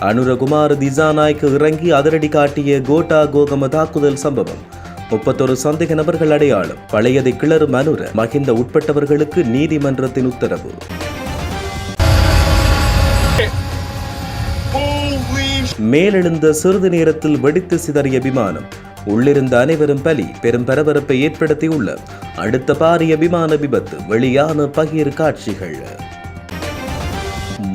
அனுரகுமார் திசாநாய்க்கு இறங்கி அதிரடி காட்டிய கோட்டா கோகம தாக்குதல் சம்பவம். முப்பத்தொரு சந்தேக நபர்கள் அடையாளம். பழையதை கிளறும் அனுர மகிந்த உட்பட்டவர்களுக்கு நீதிமன்றத்தின் உத்தரவு. மேலெழுந்த சிறிது நேரத்தில் வெடித்து சிதறிய விமானம். உள்ளிருந்த அனைவரும் பலி பெரும் பரபரப்பை ஏற்படுத்தியுள்ள. அடுத்த பாரிய விமான விபத்து வெளியான பகிர் காட்சிகள்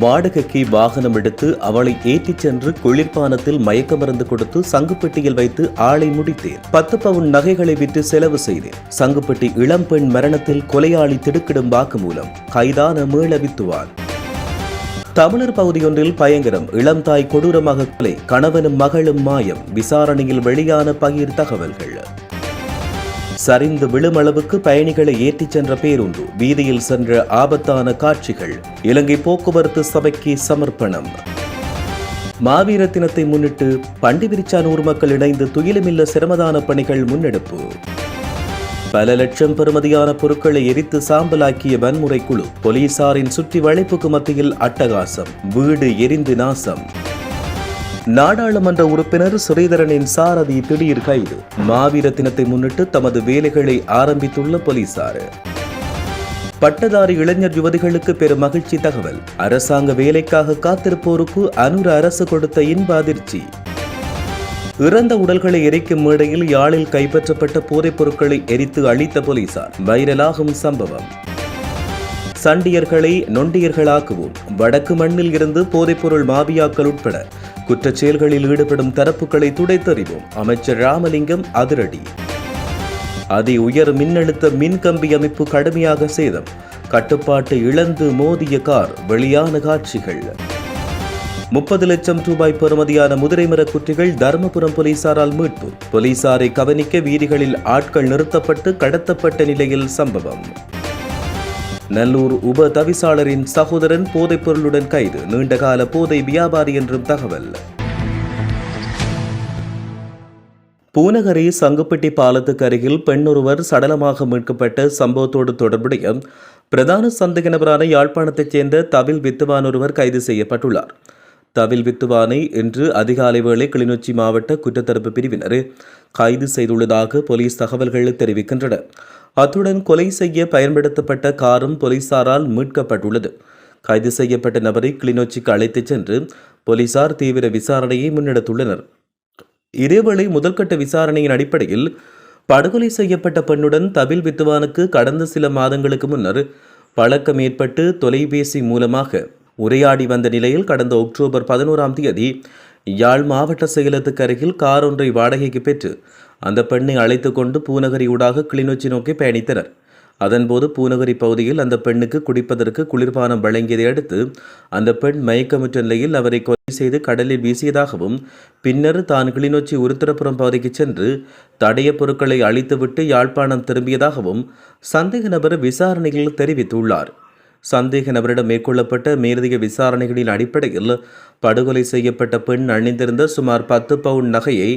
வாடகைக்கு வாகனம் எடுத்து அவளை ஏற்றிச் சென்று குளிர்பானத்தில் மயக்க மருந்து கொடுத்து சங்குப்பெட்டியில் வைத்து ஆளை முடித்தேன். பத்து பவுன் நகைகளை விற்று செலவு செய்தேன். சங்குப்பெட்டி இளம்பெண் மரணத்தில் கொலையாளி திடுக்கிடும் வாக்குமூலம் கைதான மீள வித்துவான். தமிழர் பகுதியொன்றில் பயங்கரம் இளம் தாய் கொடூரமாக கொலை கணவனும் மகளும் மாயம் விசாரணையில் வெளியான பகிர் தகவல்கள் சரிந்து விழுமளவுக்கு பயணிகளை ஏற்றிச் சென்ற பேருந்து வீதியில் சென்ற ஆபத்தான காட்சிகள். இலங்கை போக்குவரத்து சபைக்கு சமர்ப்பணம். மாவீர தினத்தை முன்னிட்டு பண்டிவிரிச்சானூர் மக்கள் இணைந்து துயிலுமில்ல சிரமதான பணிகள் முன்னெடுப்பு. பல லட்சம் பெறுமதியான பொருட்களை எரித்து சாம்பலாக்கிய வன்முறை குழு போலீசாரின் சுற்றி வளைப்புக்கு மத்தியில் அட்டகாசம் வீடு எரிந்து நாசம். நாடாளுமன்ற உறுப்பினர் ஸ்ரீதரனின் சாரதி திடீர் கைது. மாவீர தினத்தை முன்னிட்டு தமது வேலைகளை ஆரம்பித்துள்ள போலீசார். பட்டதாரி இளைஞர் யுவதிகளுக்கு பெரும் மகிழ்ச்சி தகவல். அரசாங்க வேலைக்காக காத்திருப்போருக்கு அனுர அரசு கொடுத்த இன்ப அதிர்ச்சி. இறந்த உடல்களை எரிக்கும் மேடையில் யாழில் கைப்பற்றப்பட்ட போதைப் பொருட்களை எரித்து அழித்த போலீசார். வைரலாகும் சம்பவம். சண்டியர்களை நொண்டியர்களாக்குவோம். வடக்கு மண்ணில் இருந்து போதைப்பொருள் மாபியாக்கள் உட்பட குற்றச் செயல்களில் ஈடுபடும் தரப்புகளை துடைத்தறிவோம். அமைச்சர் ராமலிங்கம் அதிரடி. அதி உயர் மின்னழுத்த மின்கம்பி அமைப்பு கடுமையாக சேதம். கட்டுப்பாட்டை இழந்து மோதிய கார் வெளியான காட்சிகள். முப்பது லட்சம் ரூபாய் பெறுமதியான முதிரைமர குற்றிகள் தருமபுரம் போலீசாரால் மீட்பு. போலீசாரை கவனிக்க வீதிகளில் ஆட்கள் நிறுத்தப்பட்டு கடத்தப்பட்ட நிலையில் சம்பவம். நல்லூர் உப தவிசாளரின் சகோதரன் போதைப் பொருளுடன் கைது. நீண்டகால போதை வியாபாரி என்றும் தகவல். பூநகரி சங்குப்பட்டி பாலத்துக்கு அருகில் பெண்ணொருவர் சடலமாக மீட்கப்பட்ட சம்பவத்தோடு தொடர்புடைய பிரதான சந்தேக நபரான யாழ்ப்பாணத்தைச் சேர்ந்த தவில் வித்துவான் ஒருவர் கைது செய்யப்பட்டுள்ளார். தவில் வித்துவானை இன்று அதிகாலை வேளை கிளிநொச்சி மாவட்ட குற்றத்தடுப்பு பிரிவினர் கைது செய்துள்ளதாக போலீஸ் தகவல்கள் தெரிவிக்கின்றன. அத்துடன் கொலை செய்ய பயன்படுத்தப்பட்ட காரும் போலீசாரால் மீட்கப்பட்டுள்ளது. கைது செய்யப்பட்ட நபரை கிளிநொச்சிக்கு அழைத்துச் சென்று போலீசார் தீவிர விசாரணையை முன்னெடுத்துள்ளனர். இதேவேளை முதல்கட்ட விசாரணையின் அடிப்படையில் படுகொலை செய்யப்பட்ட பெண்ணுடன் தவில் வித்துவானுக்கு கடந்த சில மாதங்களுக்கு முன்னர் பழக்கம் ஏற்பட்டு தொலைபேசி மூலமாக உரையாடி வந்த நிலையில் கடந்த அக்டோபர் பதினோராம் தேதி யாழ் மாவட்ட செயலத்துக்கு அருகில் கார் ஒன்றை வாடகைக்கு பெற்று அந்த பெண்ணை அழைத்து கொண்டு பூநகரி ஊடாக கிளிநொச்சி நோக்கி பயணித்தனர். அதன்போது பூநகரி பகுதியில் அந்த பெண்ணுக்கு குடிப்பதற்கு குளிர்பானம் வழங்கியதை அடுத்து அந்த பெண் மயக்கமுற்ற நிலையில் அவரை கொலை செய்து கடலில் வீசியதாகவும் பின்னர் தான் கிளிநொச்சி உருத்திரபுரம் பகுதிக்கு சென்று தடைய பொருட்களை அழித்துவிட்டு யாழ்ப்பாணம் திரும்பியதாகவும் சந்தேக நபர் விசாரணையில் தெரிவித்துள்ளார். சந்தேக நபரிடம் மேற்கொள்ளப்பட்ட மேலதிக விசாரணைகளின் அடிப்படையில் படுகொலை செய்யப்பட்ட பெண் அணிந்திருந்த சுமார் பத்து பவுன் நகையை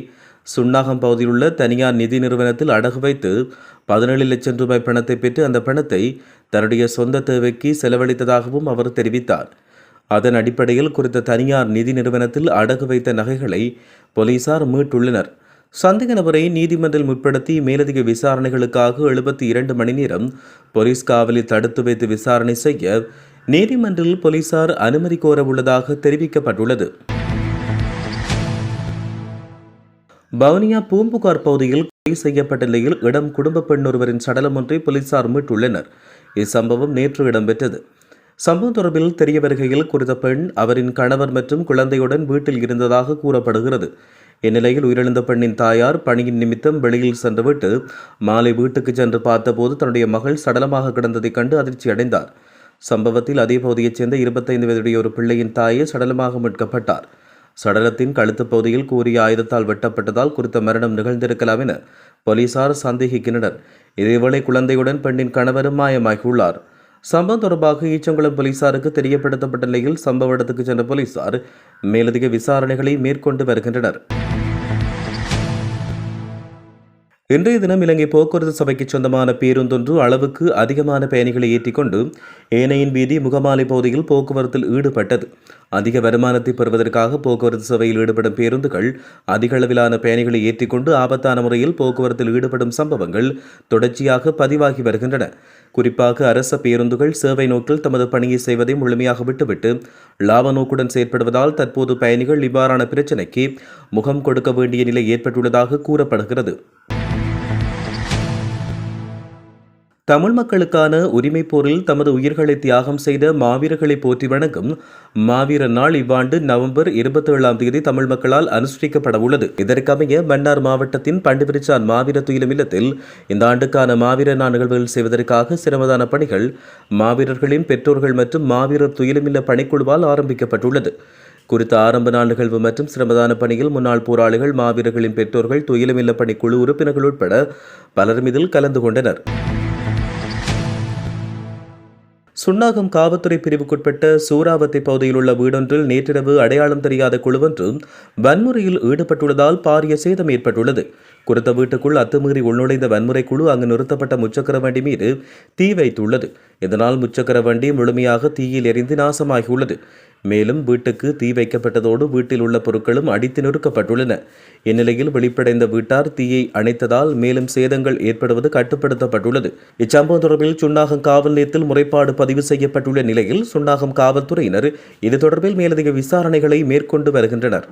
சுன்னாகம் பகுதியில் உள்ள தனியார் நிதி நிறுவனத்தில் அடகு வைத்து பதினேழு லட்சம் ரூபாய் பணத்தை பெற்று அந்த பணத்தை தன்னுடைய சொந்த தேவைக்கு செலவழித்ததாகவும் அவர் தெரிவித்தார். அதன் அடிப்படையில் குறித்த தனியார் நிதி நிறுவனத்தில் அடகு வைத்த நகைகளை போலீசார் மீட்டுள்ளனர். சந்தேக நபரை நீதிமன்றில் முற்படுத்தி மேலதிக விசாரணைகளுக்காக எழுபத்தி இரண்டு மணி நேரம் போலீஸ் காவலில் தடுத்து வைத்து விசாரணை செய்ய நீதிமன்றில் போலீசார் அனுமதி கோர உள்ளதாக தெரிவிக்கப்பட்டுள்ளது. வவுனியா பூம்புகார் பகுதியில் கொலை செய்யப்பட்ட நிலையில் இடம் குடும்ப பெண் ஒருவரின் சடலம் ஒன்றை போலீசார் மீட்டுள்ளனர். இச்சம்பவம் நேற்று இடம்பெற்றது. சம்பவம் தொடர்பில் தெரிய வருகையில் குறித்த பெண் அவரின் கணவர் மற்றும் குழந்தையுடன் வீட்டில் இருந்ததாக கூறப்படுகிறது. இந்நிலையில் உயிரிழந்த பெண்ணின் தாயார் பணியின் நிமித்தம் வெளியில் சென்றுவிட்டு மாலை வீட்டுக்கு சென்று பார்த்தபோது தன்னுடைய மகள் சடலமாக கிடந்ததைக் கண்டு அதிர்ச்சி அடைந்தார் சம்பவத்தில் அதே பகுதியைச் சேர்ந்த இருபத்தைந்து வயதுடைய ஒரு பிள்ளையின் தாயே சடலமாக மீட்கப்பட்டார். சடலத்தின் கழுத்து பகுதியில் கூறிய ஆயுதத்தால் வெட்டப்பட்டதால் குறித்த மரணம் நிகழ்ந்திருக்கலாம் என போலீசார் சந்தேகிக்கின்றனர். இதேவேளை குழந்தையுடன் பெண்ணின் கணவரும் மாயமாகியுள்ளார். சம்பவம் தொடர்பாக ஈச்சங்குளம் போலீசாருக்கு தெரியப்படுத்தப்பட்ட நிலையில் சம்பவ இடத்துக்கு சென்ற போலீசார் மேலதிக விசாரணைகளை மேற்கொண்டு வருகின்றனர். இன்றைய தினம் இலங்கை போக்குவரத்து சபைக்கு சொந்தமான பேருந்தொன்று அளவுக்கு அதிகமான பயணிகளை ஏற்றிக்கொண்டு ஏனையின் வீதி முகமாலை பகுதியில் போக்குவரத்தில் ஈடுபட்டது. அதிக வருமானத்தை பெறுவதற்காக போக்குவரத்து சபையில் ஈடுபடும் பேருந்துகள் அதிக அளவிலான பயணிகளை ஏற்றிக்கொண்டு ஆபத்தான முறையில் போக்குவரத்தில் ஈடுபடும் சம்பவங்கள் தொடர்ச்சியாக பதிவாகி வருகின்றன. குறிப்பாக அரச பேருந்துகள் சேவை நோக்கில் தமது பணியை செய்வதை முழுமையாக விட்டுவிட்டு லாப நோக்குடன் செயற்படுவதால் தற்போது பயணிகள் இவ்வாறான பிரச்சினைக்கு முகம் கொடுக்க வேண்டிய நிலை ஏற்பட்டுள்ளதாக கூறப்படுகிறது. தமிழ் மக்களுக்கான உரிமை போரில் தமது உயிர்களை தியாகம் செய்த மாவீரர்களை போற்றி வணங்கும் மாவீர நாள் இவ்வாண்டு நவம்பர் இருபத்தி ஏழாம் தேதி தமிழ் மக்களால் அனுஷ்டிக்கப்பட உள்ளது. இதற்கமைய மன்னார் மாவட்டத்தின் பண்டுபிரிச்சான் மாவீர துயிலும் இல்லத்தில் இந்த ஆண்டுக்கான மாவீர நாள் நிகழ்வுகள் செய்வதற்காக சிரமதான பணிகள் மாவீரர்களின் பெற்றோர்கள் மற்றும் மாவீரர் துயிலுமில்ல பணிக்குழுவால் ஆரம்பிக்கப்பட்டுள்ளது. குறித்த ஆரம்ப நாள் நிகழ்வு மற்றும் சிரமதான பணியில் முன்னாள் போராளிகள் மாவீரர்களின் பெற்றோர்கள் துயிலுமில்ல பணிக்குழு உறுப்பினர்கள் உட்பட பலரும் இதில் கலந்து கொண்டனர். சுன்னாகம் காவல்துறை பிரிவுக்குட்பட்ட சூறாவத்தை பகுதியில் உள்ள வீடொன்றில் நேற்றிரவு அடையாளம் தெரியாத குழுவொன்று வன்முறையில் ஈடுபட்டுள்ளதால் பாரிய சேதம் ஏற்பட்டுள்ளது. குறித்த வீட்டுக்குள் அத்துமீறி உள்நுழைந்த வன்முறை குழு அங்கு நிறுத்தப்பட்ட முச்சக்கர வண்டி மீது தீ வைத்துள்ளது. இதனால் முச்சக்கர வண்டி முழுமையாக தீயில் எரிந்து நாசமாகியுள்ளது. மேலும் வீட்டுக்கு தீ வைக்கப்பட்டதோடு வீட்டில் உள்ள பொருட்களும் அடித்து நொறுக்கப்பட்டுள்ளன. இந்நிலையில் வெளிப்படைந்த வீட்டார் தீயை அணைத்ததால் மேலும் சேதங்கள் ஏற்படுவது கட்டுப்படுத்தப்பட்டுள்ளது. இச்சம்பவம் தொடர்பில் சுன்னாகம் காவல் நிலையத்தில் முறைப்பாடு பதிவு செய்யப்பட்டுள்ள நிலையில் சுன்னாகம் காவல்துறையினர் இது தொடர்பில் மேலதிக விசாரணைகளை மேற்கொண்டு வருகின்றனர்.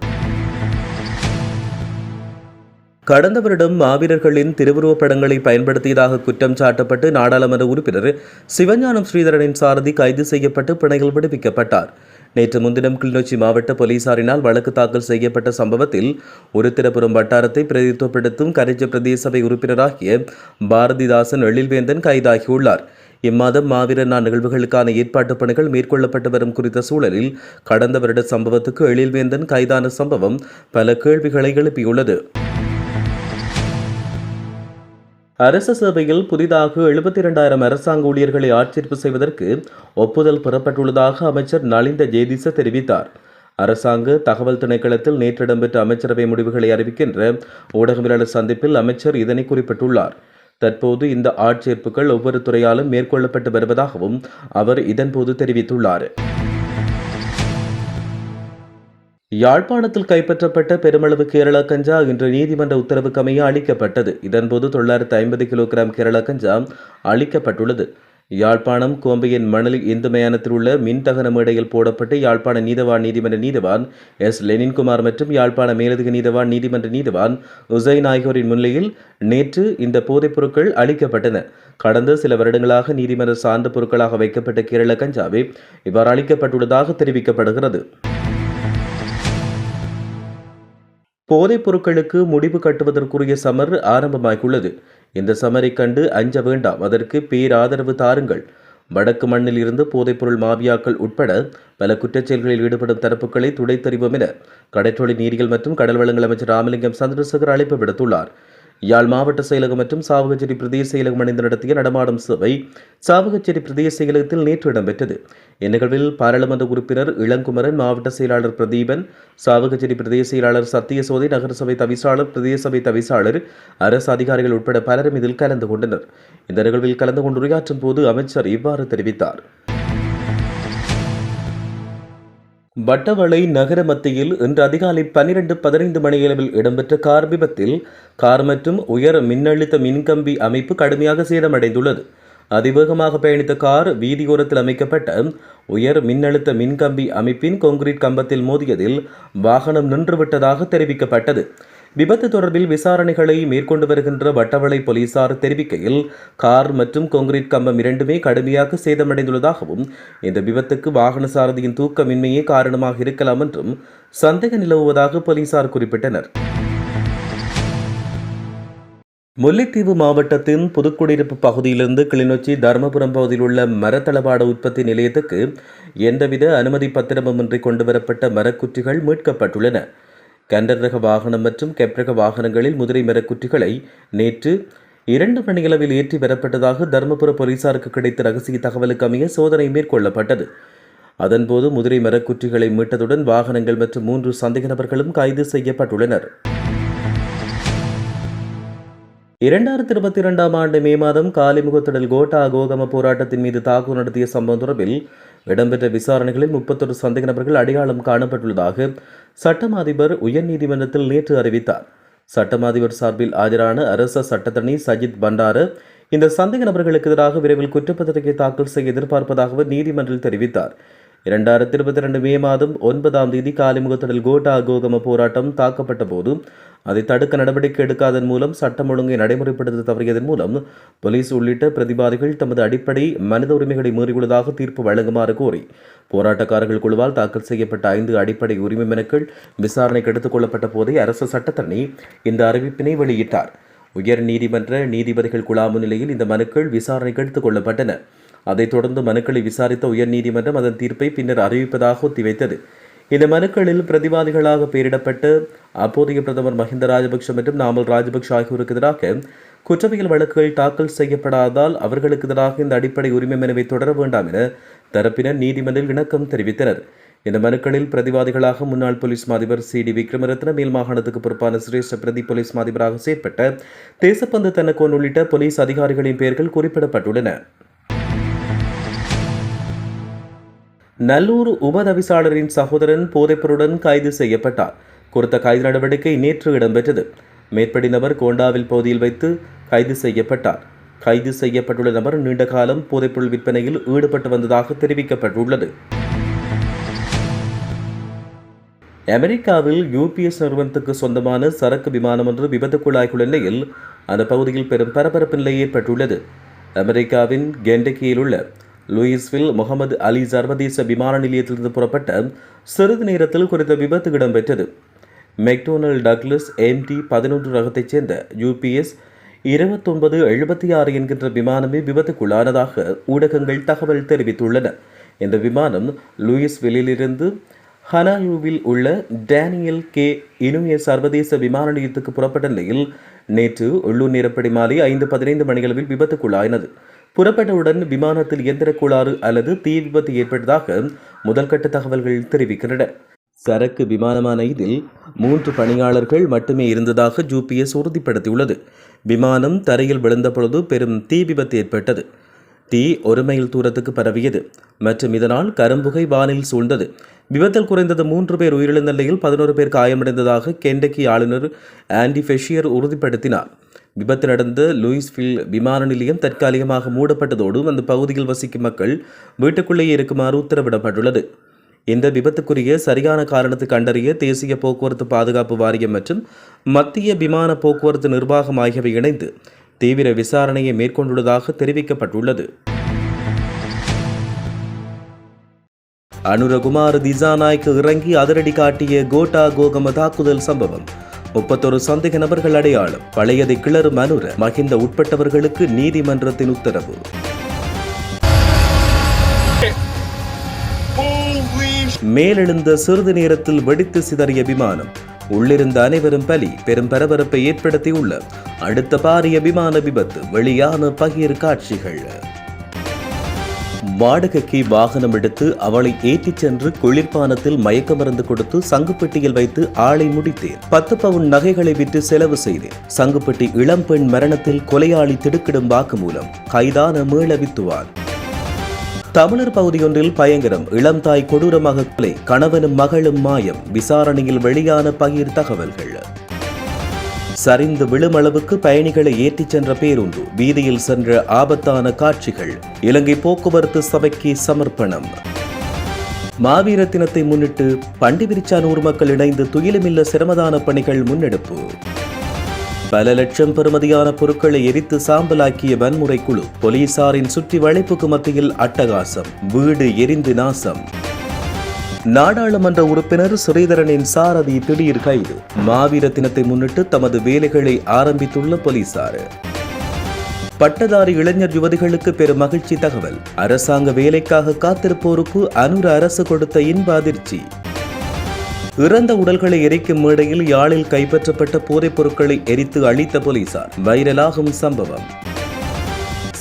கடந்த வருடம் மாவீரர்களின் திருவுருவப் படங்களை பயன்படுத்தியதாக குற்றம் சாட்டப்பட்டு நாடாளுமன்ற உறுப்பினர் சிவஞானம் ஸ்ரீதரனின் சாரதி கைது செய்யப்பட்டு பிணையில் விடுவிக்கப்பட்டார். நேற்று முன்தினம் கிளிநொச்சி மாவட்ட போலீசாரினால் வழக்கு தாக்கல் செய்யப்பட்ட சம்பவத்தில் உருத்திரபுரம் வட்டாரத்தை பிரதித்துவப்படுத்தும் கரைச்ச பிரதேச சபை உறுப்பினராகிய பாரதிதாசன் எழில்வேந்தன் கைதாகியுள்ளார். இம்மாதம் மாவீரர் நாள் நிகழ்வுகளுக்கான ஏற்பாட்டுப் பணிகள் மேற்கொள்ளப்பட்டு வரும் குறித்த சூழலில் கடந்த வருட சம்பவத்துக்கு எழில்வேந்தன் கைதான சம்பவம் பல கேள்விகளை எழுப்பியுள்ளது. அரச சேவையில் புதிதாக எழுபத்தி இரண்டாயிரம் அரசாங்க ஊழியர்களை ஆட்சேர்ப்பு செய்வதற்கு ஒப்புதல் பெறப்பட்டுள்ளதாக அமைச்சர் நலிந்த ஜெய்திச தெரிவித்தார். அரசாங்க தகவல் திணைக்களத்தில் நேற்று இடம்பெற்ற அமைச்சரவை முடிவுகளை அறிவிக்கின்ற ஊடகவியலாளர் சந்திப்பில் அமைச்சர் இதனை குறிப்பிட்டுள்ளார். தற்போது இந்த ஆட்சேர்ப்புகள் ஒவ்வொரு துறையாலும் மேற்கொள்ளப்பட்டு வருவதாகவும் அவர் இதன்போது தெரிவித்துள்ளார். யாழ்ப்பாணத்தில் கைப்பற்றப்பட்ட பெருமளவு கேரளா கஞ்சா இன்று நீதிமன்ற உத்தரவுக்கு அமைய அளிக்கப்பட்டது. இதன்போது தொள்ளாயிரத்து ஐம்பது கிலோகிராம் கேரளா கஞ்சா அளிக்கப்பட்டுள்ளது. யாழ்ப்பாணம் கோம்பையின் மணல் இந்து மயானத்தில் உள்ள மின்தகன மேடையில் போடப்பட்டு யாழ்ப்பாண நீதவான் நீதிமன்ற நீதவான் எஸ். லெனின்குமார் மற்றும் யாழ்ப்பாண மேலதிக நீதவான் நீதிமன்ற நீதவான் உசைன் ஆகியோரின் முன்னிலையில் நேற்று இந்த போதைப் பொருட்கள் அளிக்கப்பட்டன. கடந்த சில வருடங்களாக நீதிமன்ற சார்ந்த பொருட்களாக வைக்கப்பட்ட கேரள கஞ்சாவை இவ்வாறு அளிக்கப்பட்டுள்ளதாக தெரிவிக்கப்படுகிறது. போதைப் பொருட்களுக்கு முடிவு கட்டுவதற்குரிய சமர் ஆரம்பமாகியுள்ளது. இந்த சமரை கண்டு அஞ்ச வேண்டாம். அதற்கு பேராதரவு தாருங்கள். வடக்கு மண்ணில் இருந்து போதைப்பொருள் மாவியாக்கள் உட்பட பல குற்றச்செயல்களில் ஈடுபடும் தரப்புகளை துடைத்தறிவோம் என கடற்றொழி நீரியல் மற்றும் கடல் வளங்கள் அமைச்சர் ராமலிங்கம் சந்திரசேகர் அழைப்பு விடுத்துள்ளார். யாழ் மாவட்ட செயலகம் மற்றும் சாவகச்சேரி பிரதேச செயலகம் இணைந்து நடத்திய நடமாடும் சபை சாவகச்சேரி பிரதேச செயலகத்தில் நேற்று இடம்பெற்றது. இந்நிகழ்வில் பாராளுமன்ற உறுப்பினர் இளங்குமரன் மாவட்ட செயலாளர் பிரதீபன் சாவகச்சேரி பிரதேச செயலாளர் சத்தியசோதி நகரசபை தவிசாளர் பிரதேச சபை தவிசாளர் அரசு அதிகாரிகள் உட்பட பலரும் இதில் கலந்து கொண்டனர். இந்த நிகழ்வில் கலந்து கொண்டு உரையாற்றும் போது அமைச்சர் இவ்வாறு தெரிவித்தார். வட்டவளை நகர மத்தியில் இன்று அதிகாலை பனிரெண்டு பதினைந்து மணியளவில் இடம்பெற்ற கார் விபத்தில் கார் மற்றும் உயர் மின்னழுத்த மின்கம்பி அமைப்பு கடுமையாக சேதமடைந்துள்ளது. அதிவேகமாக பயணித்த கார் வீதியோரத்தில் அமைக்கப்பட்ட உயர் மின்னழுத்த மின்கம்பி அமைப்பின் கொங்கிரீட் கம்பத்தில் மோதியதில் வாகனம் நின்றுவிட்டதாக தெரிவிக்கப்பட்டது. விபத்து தொடர்பில் விசாரணைகளை மேற்கொண்டு வருகின்ற வட்டவளை போலீசார் தெரிவிக்கையில் கார் மற்றும் கொங்கிரீட் கம்பம் இரண்டுமே கடுமையாக சேதமடைந்துள்ளதாகவும் இந்த விபத்துக்கு வாகன சாரதியின் தூக்கமின்மையே காரணமாக இருக்கலாம் என்றும் சந்தேகம் நிலவுவதாக போலீசார் குறிப்பிட்டனர். முல்லைத்தீவு மாவட்டத்தின் புதுக்குடியிருப்பு பகுதியிலிருந்து கிளிநொச்சி தர்மபுரம் பகுதியில் உள்ள மரத்தளபாட உற்பத்தி நிலையத்துக்கு எந்தவித அனுமதி பத்திரமுமின்றி கொண்டுவரப்பட்ட மரக்குற்றிகள் மீட்கப்பட்டுள்ளன. கண்டர் ரக வாகனம் மற்றும் கெப்ரக வாகனங்களில் முதிரை மரக்குற்றிகளை நேற்று இரண்டு மணியளவில் ஏற்றி பெறப்பட்டதாக தருமபுர போலீசாருக்கு கிடைத்த ரகசிய தகவலுக்கு அமைய சோதனை மேற்கொள்ளப்பட்டது. அதன்போது முதிரை மரக்குற்றிகளை மீட்டதுடன் வாகனங்கள் மற்றும் மூன்று சந்தேக நபர்களும் கைது செய்யப்பட்டுள்ளனர். இரண்டாயிரத்தி இருபத்தி இரண்டாம் ஆண்டு மே மாதம் காலிமுகத்திடல் கோட்டா கோகம போராட்டத்தின் மீது தாக்குதல் நடத்திய சம்பவம் தொடர்பில் இடம்பெற்ற விசாரணைகளில் முப்பத்தொரு சந்தேக நபர்கள் அடையாளம் காணப்பட்டுள்ளதாக சட்டம் அதிபர் உயர்நீதிமன்றத்தில் நேற்று அறிவித்தார். சட்டம் அதிபர் சார்பில் ஆஜரான அரச சட்டத்தரணி சஜித் பண்டார இந்த சந்தேக நபர்களுக்கு எதிராக விரைவில் குற்றப்பத்திரிகை தாக்கல் செய்ய எதிர்பார்ப்பதாக நீதிமன்றில் தெரிவித்தார். இரண்டாயிரத்தி இருபத்தி ரெண்டு மே மாதம் ஒன்பதாம் தேதி காலிமுகத்திடல் கோட்டா கோகம போராட்டம் தாக்கப்பட்ட போது அதை தடுக்க நடவடிக்கை எடுக்காதன் மூலம் சட்டம் ஒழுங்கை நடைமுறைப்படுத்த தவறியதன் மூலம் போலீஸ் உள்ளிட்ட பிரதிவாதிகள் தமது அடிப்படை மனித உரிமைகளை மீறியுள்ளதாக தீர்ப்பு வழங்குமாறு கோரி போராட்டக்காரர்கள் குழுவால் தாக்கல் செய்யப்பட்ட ஐந்து அடிப்படை உரிமை மனுக்கள் விசாரணைக்கு எடுத்துக் கொள்ளப்பட்ட போதே அரசு சட்டத்தரணி இந்த அறிவிப்பினை வெளியிட்டார். உயர் நீதிமன்ற நீதிபதிகள் குழா முன்னிலையில் இந்த மனுக்கள் விசாரணைக்கு எடுத்துக் கொள்ளப்பட்டன. அதைத் தொடர்ந்து மனுக்களை விசாரித்த உயர்நீதிமன்றம் அதன் தீர்ப்பை பின்னர் அறிவிப்பதாக ஒத்திவைத்தது. இந்த மனுக்களில் பிரதிவாதிகளாக பெயரிடப்பட்டு அப்போதைய பிரதமர் மஹிந்த ராஜபக்ஷ மற்றும் நாமல் ராஜபக்ஷ ஆகியோருக்கு எதிராக குற்றவியல் வழக்குகள் தாக்கல் செய்யப்படாதால் அவர்களுக்கு எதிராக இந்த அடிப்படை உரிமை மனுவை தொடர வேண்டாம் என தரப்பினர் நீதிமன்றில் இணக்கம் தெரிவித்தனர். இந்த மனுக்களில் பிரதிவாதிகளாக முன்னாள் போலீஸ் மாதிபர் சி டி விக்ரமரத்ன மேல் மாகாணத்துக்கு பொறுப்பான சிரேஷ்ட பிரதி போலீஸ் மாதிபராக செயற்பட்ட தேசப்பந்து தனக்கோன் உள்ளிட்ட போலீஸ் அதிகாரிகளின் பெயர்கள் குறிப்பிடப்பட்டுள்ளன. நல்லூர் உபதவிசாளரின் சகோதரன் போதைப்பொருடன் கைது செய்யப்பட்டார். குறித்த கைது நடவடிக்கை நேற்று இடம்பெற்றது. மேற்படி நபர் கோண்டாவில் பகுதியில் வைத்து கைது செய்யப்பட்டார். கைது செய்யப்பட்டுள்ள நபர் நீண்ட காலம் போதைப்பொருள் விற்பனையில் ஈடுபட்டு வந்ததாக தெரிவிக்கப்பட்டுள்ளது. அமெரிக்காவில் யூபிஎஸ் நிறுவனத்துக்கு சொந்தமான சரக்கு விமானம் ஒன்று விபத்துக்குள்ளாகியுள்ள நிலையில் அந்த பகுதியில் பெரும் பரபரப்பு நிலை ஏற்பட்டுள்ளது. அமெரிக்காவின் கெண்டக்கியில் உள்ள லூயிஸ்வில் முகமது அலி சர்வதேச விமான நிலையத்திலிருந்து புறப்பட்ட சிறிது நேரத்தில் குறித்த விபத்து இடம்பெற்றது. மெக்டோனல் டக்லஸ் எம்டி பதினொன்று ரகத்தைச் சேர்ந்த யூபிஎஸ் இருபத்தொன்பது எழுபத்தி ஆறு என்கின்ற விமானமே விபத்துக்குள்ளானதாக ஊடகங்கள் தகவல் தெரிவித்துள்ளன. இந்த விமானம் லூயிஸ்வில்லிலிருந்து ஹனாயூவில் உள்ள டேனியல் கே இனுய சர்வதேச விமான நிலையத்துக்கு புறப்பட்ட நிலையில் நேற்று உள்ளூர் நேரப்படி மாலை ஐந்து பதினைந்து மணிகளவில் விபத்துக்குள்ளாயினது புறப்பட்டவுடன் விமானத்தில் இயந்திர கோளாறு அல்லது தீ விபத்து ஏற்பட்டதாக முதல்கட்ட தகவல்கள் தெரிவிக்கின்றன. சரக்கு விமானமான இதில் மூன்று பணியாளர்கள் மட்டுமே இருந்ததாக ஜூபிஎஸ் உறுதிப்படுத்தியுள்ளது. விமானம் தரையில் விழுந்த பொழுது பெரும் தீ விபத்து ஏற்பட்டது. தீ ஒரு மைல் தூரத்துக்கு பரவியது. மற்றும் இதனால் கரும்புகை வானில் சூழ்ந்தது. விபத்தில் குறைந்தது மூன்று பேர் உயிரிழந்த நிலையில் பதினோரு பேர் காயமடைந்ததாக கெண்டக்கி ஆளுநர் ஆண்டி ஃபெஷியர் உறுதிப்படுத்தினார். விபத்து நடந்த லூயிஸ்வில் விமான நிலையம் தற்காலிகமாக மூடப்பட்டதோடு அந்த பகுதியில் வசிக்கும் மக்கள் வீட்டுக்குள்ளேயே இருக்குமாறு உத்தரவிடப்பட்டுள்ளது. இந்த விபத்துக்குரிய சரியான காரணத்தை கண்டறிய தேசிய போக்குவரத்து பாதுகாப்பு வாரியம் மற்றும் மத்திய விமான போக்குவரத்து நிர்வாகம் ஆகியவை இணைந்து தீவிர விசாரணையை மேற்கொண்டுள்ளதாக தெரிவிக்கப்பட்டுள்ளது. அனுரகுமார் திசாநாய்க்கு இறங்கி அதிரடி காட்டிய கோட்டா கோகம தாக்குதல் சம்பவம் முப்பத்தொரு சந்தேக நபர்கள் அடையாளம். பழையதை கிளறும் அனுர மகிந்த உட்பட்டவர்களுக்கு நீதிமன்றத்தின் உத்தரவு. மேலெழுந்த சிறிது நேரத்தில் வெடித்து சிதறிய விமானம். உள்ளிருந்த அனைவரும் பலி பெரும் பரபரப்பை ஏற்படுத்தியுள்ள. அடுத்த பாரிய விமான விபத்து வெளியான பகிர் காட்சிகள் வாடகைக்கு வாகனம் எடுத்து அவளை ஏற்றிச் சென்று குளிர்பானத்தில் மயக்க மருந்து கொடுத்து சங்குப்பெட்டியில் வைத்து ஆளை முடித்தேன். பத்து பவுன் நகைகளை விற்று செலவு செய்தேன். சங்குப்பெட்டி இளம்பெண் மரணத்தில் கொலையாளி திடுக்கிடும் வாக்குமூலம் கைதான மீள வித்துவான். தமிழர் பகுதியொன்றில் பயங்கரம் இளம் தாய் கொடூரமாக கொலை கணவனும் மகளும் மாயம் விசாரணையில் வெளியான பகிர் தகவல்கள் சரிந்து விழுமளவுக்கு பயணிகளை ஏற்றிச் சென்ற பேருந்து வீதியில் சென்ற ஆபத்தான காட்சிகள். இலங்கை போக்குவரத்து சபைக்கு சமர்ப்பணம். மாவீர தினத்தை முன்னிட்டு பண்டிவிரிச்சானூர் மக்கள் இணைந்து துயிலுமில்ல சிரமதான பணிகள் முன்னெடுப்பு. பல லட்சம் பெறுமதியான பொருட்களை எரித்து சாம்பலாக்கிய வன்முறை குழு போலீசாரின் சுற்றி வளைப்புக்கு மத்தியில் அட்டகாசம் வீடு எரிந்து நாசம். நாடாளுமன்ற உறுப்பினர் ஸ்ரீதரனின் சாரதி திடீர் கைது. மாவீர தினத்தை முன்னிட்டு தமது வேலைகளை ஆரம்பித்துள்ள போலீசார். பட்டதாரி இளைஞர் யுவதிகளுக்கு பெரும் மகிழ்ச்சி தகவல். அரசாங்க வேலைக்காக காத்திருப்போருக்கு அனுர அரசு கொடுத்த இன்ப அதிர்ச்சி. இறந்த உடல்களை எரிக்கும் மேடையில் யாழில் கைப்பற்றப்பட்ட போதைப் பொருட்களை எரித்து அழித்த போலீசார். வைரலாகும் சம்பவம்.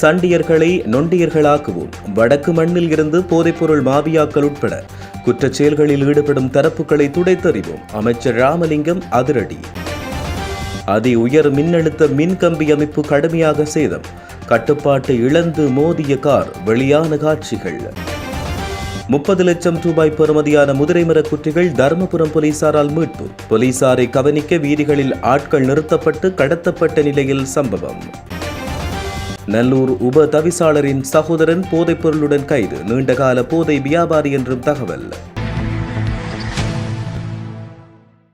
சண்டியர்களை நொண்டியர்களாக்குவோம். வடக்கு மண்ணில் இருந்து போதைப்பொருள் மாபியாக்கள் உட்பட குற்றச் செயல்களில் ஈடுபடும் தரப்புகளை துடைத்தறிவோம். அமைச்சர் ராமலிங்கம் அதிரடி. அதி உயர் மின்னழுத்த மின்கம்பி அமைப்பு கடுமையாக சேதம். கட்டுப்பாட்டு இழந்து மோதிய கார் வெளியான காட்சிகள். முப்பது லட்சம் ரூபாய் பெறுமதியான முதிரைமர குற்றிகள் தருமபுரம் போலீசாரால் மீட்பு. போலீசாரை கவனிக்க வீதிகளில் ஆட்கள் நிறுத்தப்பட்டு கடத்தப்பட்ட நிலையில் சம்பவம். நல்லூர் உப தவிசாளரின் சகோதரன் போதைப் பொருளுடன் கைது. நீண்டகால போதை வியாபாரி என்றும் தகவல்.